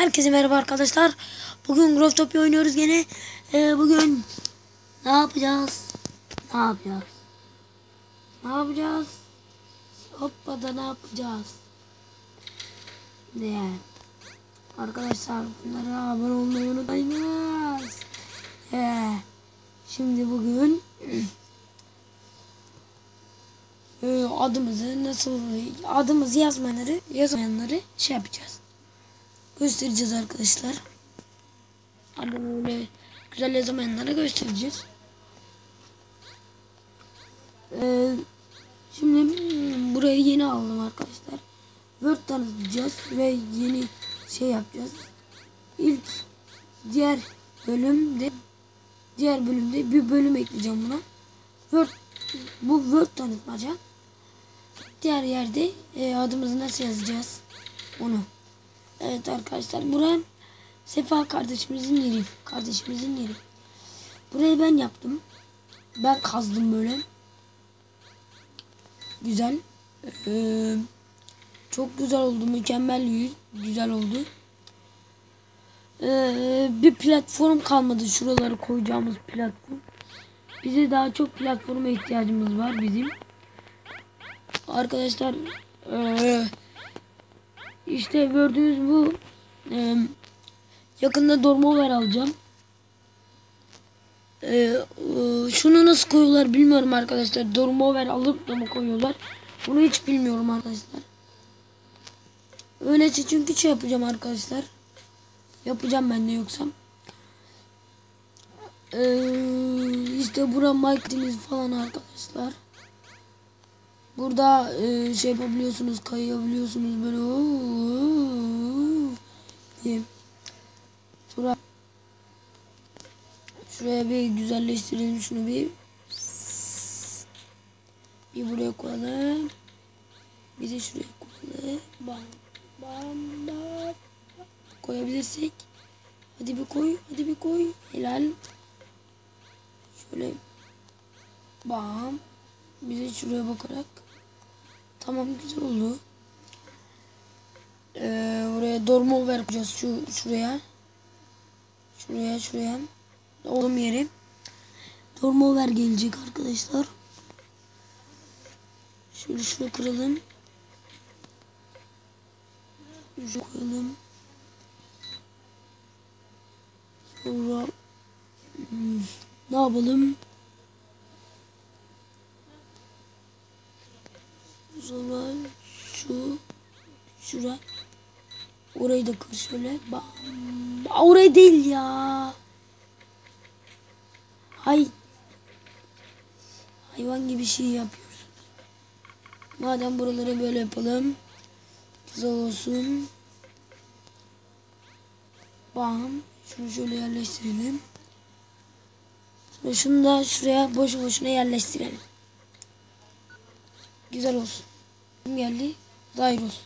Herkese merhaba arkadaşlar. Bugün Growtopia oynuyoruz gene. Ee, bugün ne yapacağız? Ne yapacağız? Ne yapacağız? Hoppada ne yapacağız? Ne? Arkadaşlar bunlara abone olmayı unutmayınız. Ee, şimdi bugün e, adımızı nasıl adımızı yazmayanları yazmayanları şey yapacağız göstereceğiz arkadaşlar. Adını öyle güzel yazamayanlara göstereceğiz. Ee, şimdi burayı yeni aldım arkadaşlar. Word tanıtacağız ve yeni şey yapacağız. İlk diğer bölümde diğer bölümde bir bölüm ekleyeceğim buna. Word bu Word tanıtmaca. Diğer yerde e, adımızı nasıl yazacağız onu Evet arkadaşlar buraya Sefa kardeşimizin yeri. Kardeşimizin yeri. Burayı ben yaptım. Ben kazdım böyle. Güzel. Ee, çok güzel oldu. Mükemmel yüz. Güzel oldu. Ee, bir platform kalmadı. Şuraları koyacağımız platform. Bize daha çok platforma ihtiyacımız var bizim. Arkadaşlar ee, işte gördüğünüz bu e, yakında Dormover alacağım. E, e, şunu nasıl koyuyorlar bilmiyorum arkadaşlar. Dormover alıp da mı koyuyorlar? Bunu hiç bilmiyorum arkadaşlar. Öylesi çünkü şey yapacağım arkadaşlar. Yapacağım ben de yoksa. Ee, işte bura marketimiz falan arkadaşlar. Burada e, şey yapabiliyorsunuz, kayabiliyorsunuz böyle. diye. Şura Şuraya bir güzelleştirelim şunu bir. Bir buraya koyalım. Bir de şuraya koyalım. Bam bam bam. Koyabilirsek. Hadi bir koy, hadi bir koy. Helal. Şöyle bam. Bir de şuraya bakarak. Tamam güzel oldu. Ee, buraya dormo ver koyacağız şu şuraya. Şuraya şuraya. Olduğum yere. Dormo ver gelecek arkadaşlar. Şöyle şuraya kıralım. Şuraya koyalım. Sonra hmm, ne yapalım? O zaman şu şura orayı da kır şöyle. Bam. Orayı değil ya. Hay. Hayvan gibi şey yapıyoruz. Madem buraları böyle yapalım. Güzel olsun. Bam. Şunu şöyle yerleştirelim. Sonra şunu da şuraya boşu boşuna yerleştirelim. Güzel olsun. Geldi? Dairos.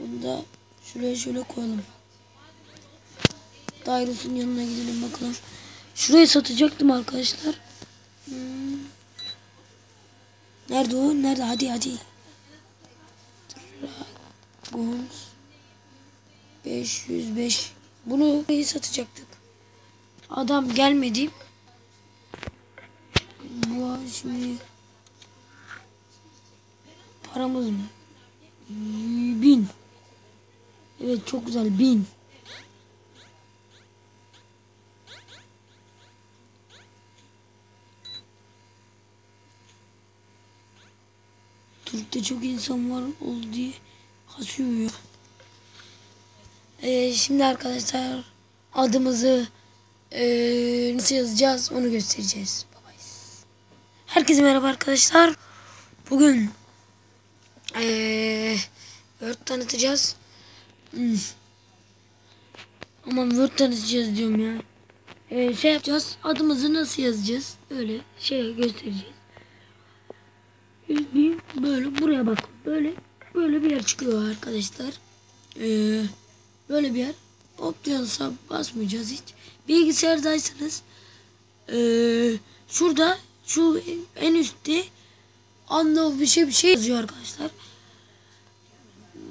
Bunu da şuraya şöyle koyalım. Dairos'un yanına gidelim bakalım. Şurayı satacaktım arkadaşlar. Hmm. Nerede o? Nerede? Hadi hadi. Dragons 505 Bunu satacaktık. Adam gelmedi. Bu şimdi paramız bin. Evet çok güzel bin. Türk'te çok insan var oldu diye hasıyor ya. Ee, şimdi arkadaşlar adımızı ee, nasıl yazacağız onu göstereceğiz. Herkese merhaba arkadaşlar. Bugün ee, Word tanıtacağız. Hmm. Aman Word tanıtacağız diyorum ya. Ee, şey yapacağız. Adımızı nasıl yazacağız? Öyle şey göstereceğiz. Bir böyle buraya bak. Böyle böyle bir yer çıkıyor arkadaşlar. Ee, böyle bir yer. Optiyonsa basmayacağız hiç. Bilgisayardaysanız ee, şurada şu en üstte anla bir şey bir şey yazıyor arkadaşlar.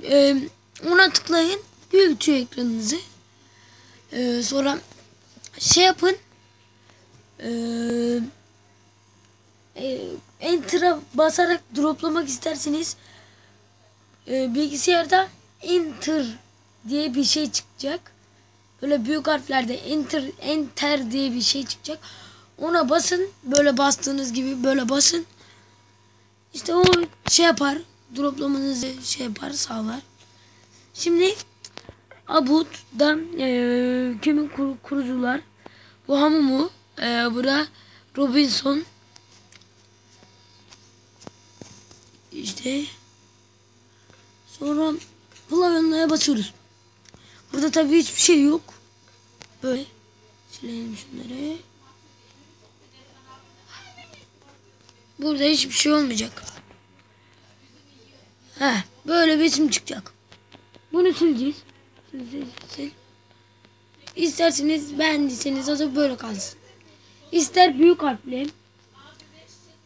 Ee, ona tıklayın. Büyütüyor ekranınızı. Ee, sonra şey yapın. Ee, e, Enter'a basarak droplamak isterseniz e, bilgisayarda Enter diye bir şey çıkacak. Böyle büyük harflerde Enter Enter diye bir şey çıkacak. Ona basın. Böyle bastığınız gibi böyle basın. İşte o şey yapar. Droplamanızı şey yapar sağlar. Şimdi Abut'da e, kimin kur, kurucular? Bu Hamumu. E, bura Robinson. İşte sonra klavyonlara basıyoruz. Burada tabii hiçbir şey yok. Böyle silelim şunları. Burada hiçbir şey olmayacak. Heh, böyle bir isim çıkacak. Bunu sileceğiz. Sil, sil, sil. İsterseniz beğendiyseniz adı böyle kalsın. İster büyük harfle.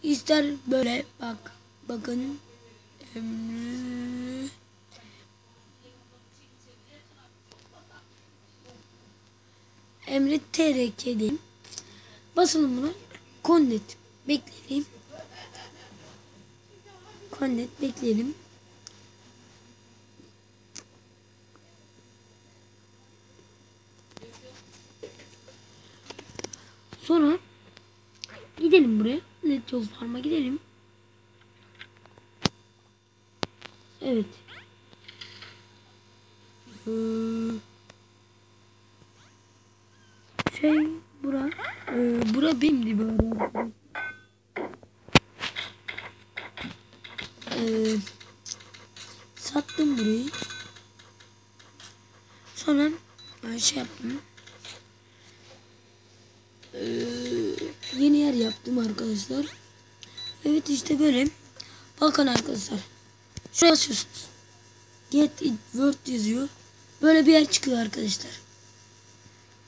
ister böyle bak. Bakın. Emre TRK diyeyim. Basalım buna. Konnet. Bekleyelim. Konnet bekleyelim. Sonra gidelim buraya. Yol farma gidelim. Evet. Ee, şey bura e, bura benimdi böyle. Ee, sattım burayı. Sonra şey yaptım. Ee, yer yaptım arkadaşlar. Evet işte böyle. Bakın arkadaşlar. Şuraya basıyorsunuz. Get it word yazıyor. Böyle bir yer çıkıyor arkadaşlar.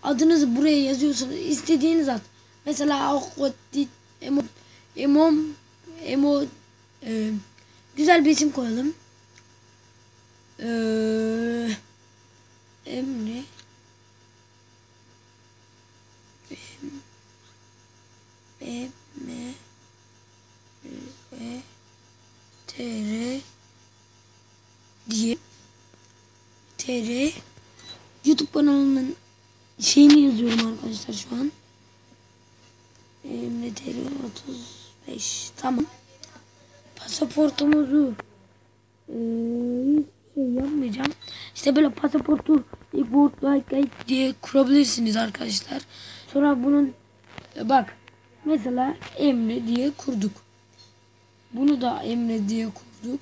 Adınızı buraya yazıyorsunuz. İstediğiniz ad. Mesela Akwatit Emo Emom Emo e, güzel bir isim koyalım. Ee, Emre B M E T R diye TR YouTube kanalımın şeyini yazıyorum arkadaşlar şu an. Emre TR 35 tamam. Pasaportumuzu hiç şey yapmayacağım. İşte böyle pasaportu import like, like diye kurabilirsiniz arkadaşlar. Sonra bunun e, bak mesela Emre diye kurduk. Bunu da Emre diye kurduk.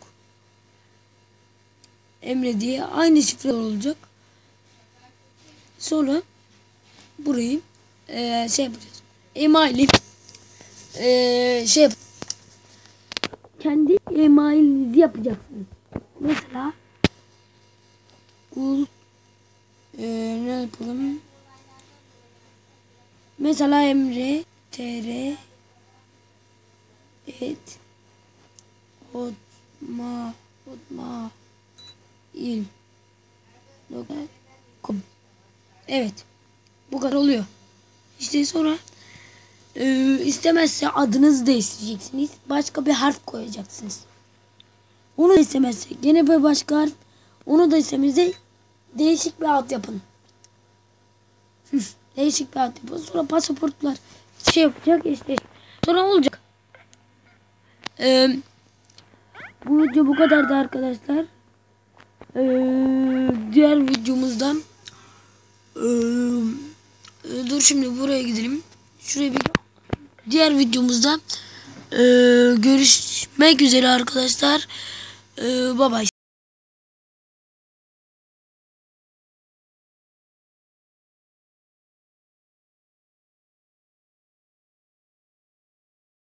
Emre diye aynı şifre olacak. Sonra burayı e, şey yapacağız. Emaili e, şey yap kendi emailinizi yapacaksınız. Mesela Google e, ne yapalım? Mesela Emre TR et Hotma Hotma il com. Evet. Bu kadar oluyor. İşte sonra e, istemezse adınızı değiştireceksiniz. Başka bir harf koyacaksınız. Onu da istemezse gene bir başka harf. Onu da istemezse değişik bir ad yapın. değişik bir ad yapın. Sonra pasaportlar şey yapacak işte. Sonra olacak. Ee, bu video bu kadardı arkadaşlar. Ee, diğer videomuzdan ee, dur şimdi buraya gidelim. Şuraya bir diğer videomuzda ee, görüşmek üzere arkadaşlar. Ee, bye bye.